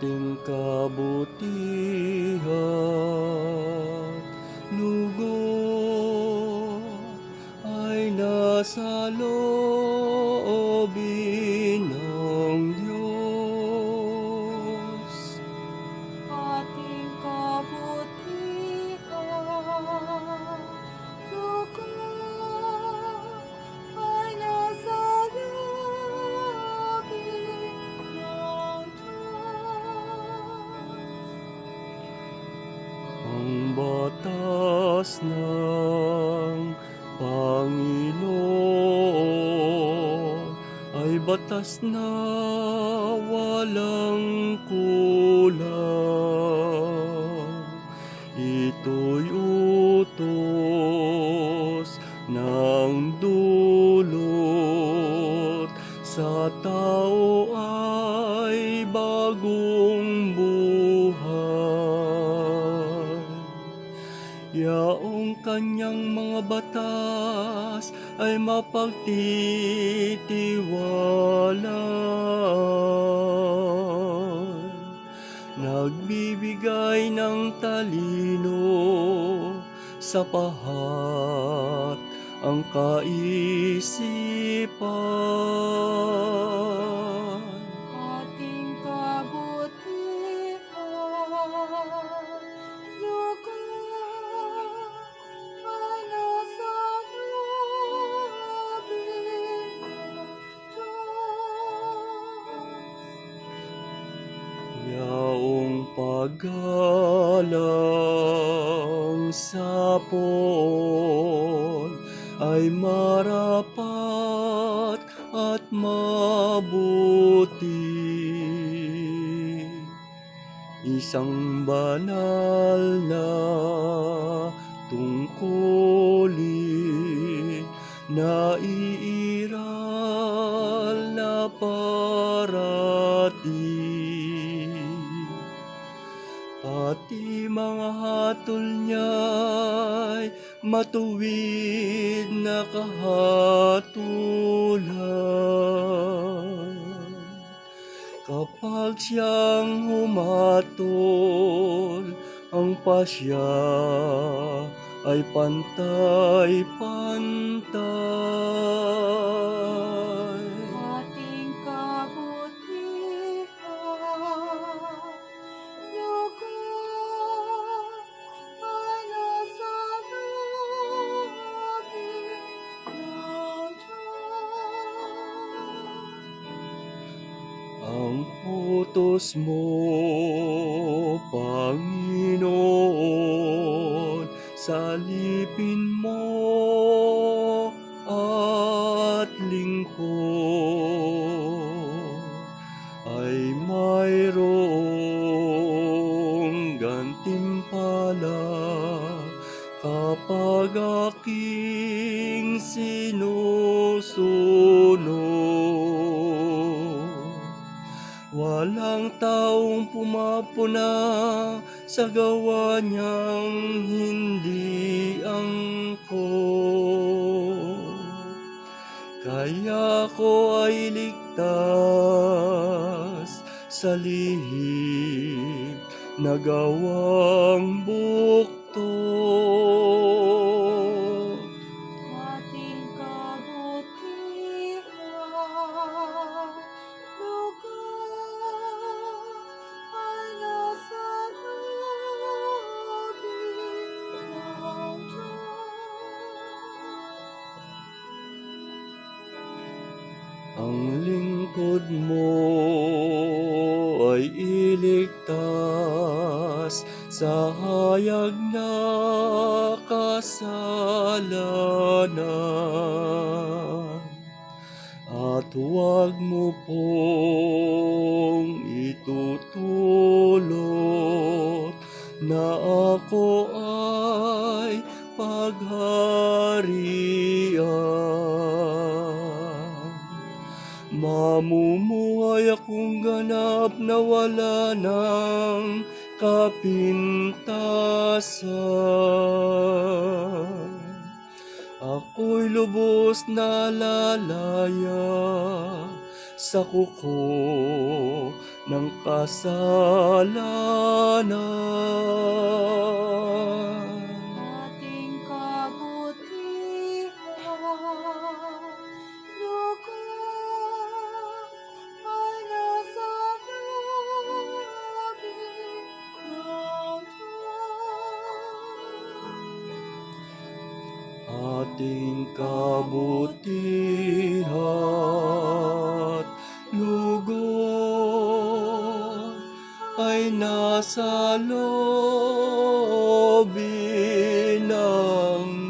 ating kabutihan. Lugod ay nasa loobin batas ng Panginoon ay batas na walang kulang. Yaong kanyang mga batas ay mapagtitiwalaan. Nagbibigay ng talino sa pahat ang kaisipan. Yaong paggalang sa poon ay marapat at mabuti. Isang banal na tungkulin na iiral na parating. Pati mga hatol niya'y matuwid na kahatulan. Kapag siyang humatol, ang pasya ay pantay-pantay. Ang putos mo, Panginoon, salipin mo at lingkod ay mayroong gantimpala kapag aking sinusunod. Walang taong pumapuna sa gawa niyang hindi angkop. Kaya ko ay ligtas sa lihim na gawang bukto. Mo ay iligtas sa hayag na kasalanan. At huwag mo pong itutulot na ako ay pagharian. Mamumuhay akong ganap na wala ng kapintasan. Ako'y lubos na lalaya sa kuko ng kasalanan. ating kabutihan. Lugo ay nasa loob ng